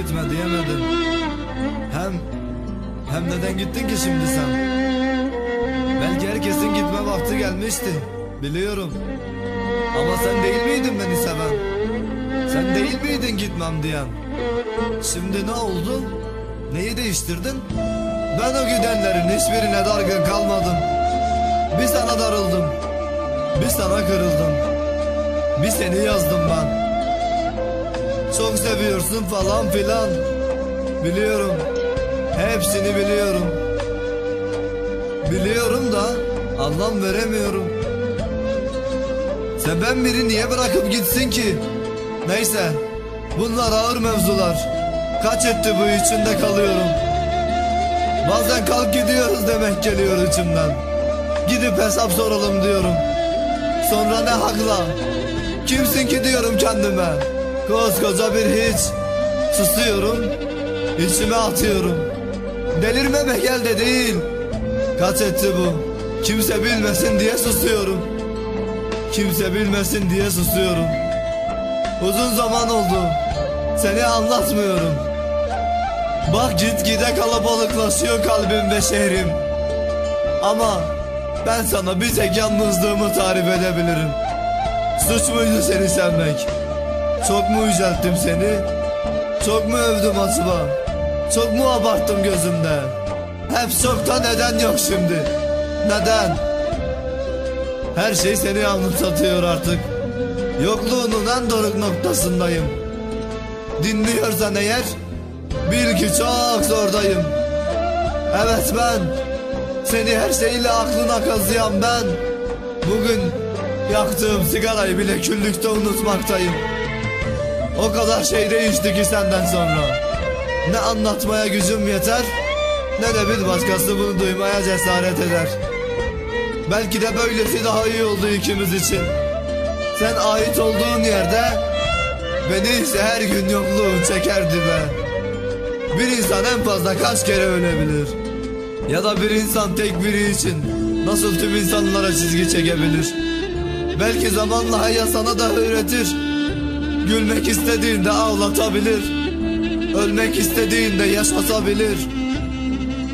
gitme diyemedin. Hem, hem neden gittin ki şimdi sen? Belki herkesin gitme vakti gelmişti. Biliyorum. Ama sen değil miydin beni seven? Sen değil miydin gitmem diyen? Şimdi ne oldu? Neyi değiştirdin? Ben o gidenlerin hiçbirine dargın kalmadım. Bir sana darıldım. Bir sana kırıldım. Bir seni yazdım ben. Çok seviyorsun falan filan. Biliyorum. Hepsini biliyorum. Biliyorum da anlam veremiyorum. Sen ben biri niye bırakıp gitsin ki? Neyse. Bunlar ağır mevzular. Kaç etti bu içinde kalıyorum. Bazen kalk gidiyoruz demek geliyor içimden. Gidip hesap soralım diyorum. Sonra ne hakla? Kimsin ki diyorum kendime. Koskoca bir hiç. Susuyorum. İçime atıyorum. Delirmemek elde değil. Kaç etti bu? Kimse bilmesin diye susuyorum. Kimse bilmesin diye susuyorum. Uzun zaman oldu. Seni anlatmıyorum. Bak gitgide kalabalıklaşıyor kalbim ve şehrim. Ama ben sana bir tek yalnızlığımı tarif edebilirim. Suç muydu seni sevmek? Çok mu yücelttim seni? Çok mu övdüm acaba? Çok mu abarttım gözümde? Hep çokta neden yok şimdi? Neden? Her şey seni anımsatıyor artık. Yokluğunun en doruk noktasındayım. Dinliyorsan eğer bil ki çok zordayım. Evet ben seni her şeyle aklına kazıyan ben. Bugün yaktığım sigarayı bile küllükte unutmaktayım. O kadar şey değişti ki senden sonra. Ne anlatmaya gücüm yeter ne de bir başkası bunu duymaya cesaret eder. Belki de böylesi daha iyi oldu ikimiz için. Sen ait olduğun yerde beni ise her gün yokluğun çekerdi be. Bir insan en fazla kaç kere ölebilir? Ya da bir insan tek biri için nasıl tüm insanlara çizgi çekebilir? Belki zamanla hayat sana da öğretir. Gülmek istediğinde ağlatabilir. Ölmek istediğinde yaşatabilir.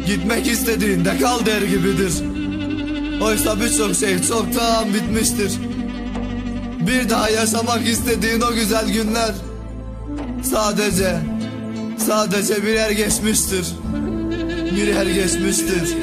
Gitmek istediğinde kal der gibidir. Oysa birçok şey çoktan bitmiştir. Bir daha yaşamak istediğin o güzel günler sadece sadece birer geçmiştir. Birer geçmiştir.